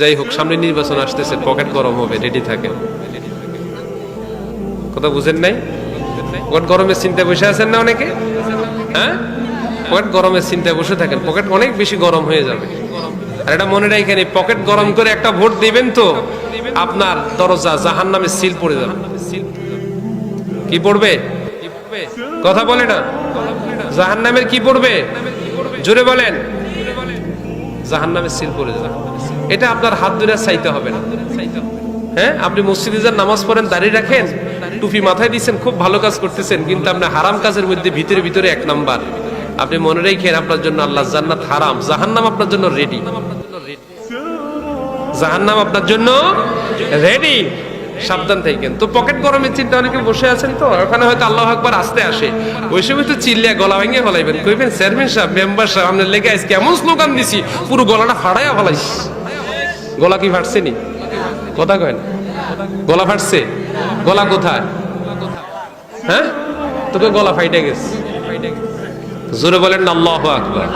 যাই হোক, সামনে নির্বাচন আসতেছে, পকেট গরম হবে রেডি থাকে। কথা বুঝেন নাই? পকেট গরমের চিন্তায় বসে আছেন না অনেকে? হ্যাঁ? পকেট গরমের চিন্তায় বসে থাকেন, পকেট অনেক বেশি গরম হয়ে যাবে। আর এটা মনে রাখেন পকেট গরম করে একটা ভোট দিবেন তো, আপনার দরজা জাহান নামে সিল পড়ে যাবে। কি পড়বে? কথা বলে না? জাহান নামের কি পড়বে? জোরে বলেন। জাহান নামের সিল পড়ে যাবে। এটা আপনার হাত ধরে চাইতে হবে না। হ্যাঁ আপনি মসজিদে যান, নামাজ পড়েন দাঁড়িয়ে রাখেন, টুপি মাথায় দিচ্ছেন খুব ভালো কাজ করতেছেন, কিন্তু আপনি হারাম কাজের মধ্যে ভিতরে ভিতরে এক নাম্বার। আপনি মনে রেখেন আপনার জন্য আল্লাহ জান্নাত হারাম, জাহান্নাম আপনার জন্য রেডি জাহান্নাম আপনার জন্য রেডি সাবধান থাকেন। তো পকেট গরমের চিন্তা অনেকে বসে আছেন তো, ওখানে হয়তো আল্লাহ একবার আসতে আসে। ওই সময় তো চিল্লিয়া গলা ভেঙে ফলাইবেন। কইবেন, চেয়ারম্যান সাহেব, মেম্বার সাহেব, আপনার লেগে আজকে কেমন স্লোগান দিছি, পুরো গলাটা ফাড়াইয়া ফলাইস গলা কি ফাটছে নি? কথা কয় না? গলা ফাটছে? গলা কোথায়? হ্যাঁ? তোকে গলা ফাইটে গেছে। জোরে বলেন, আল্লাহ আকবার।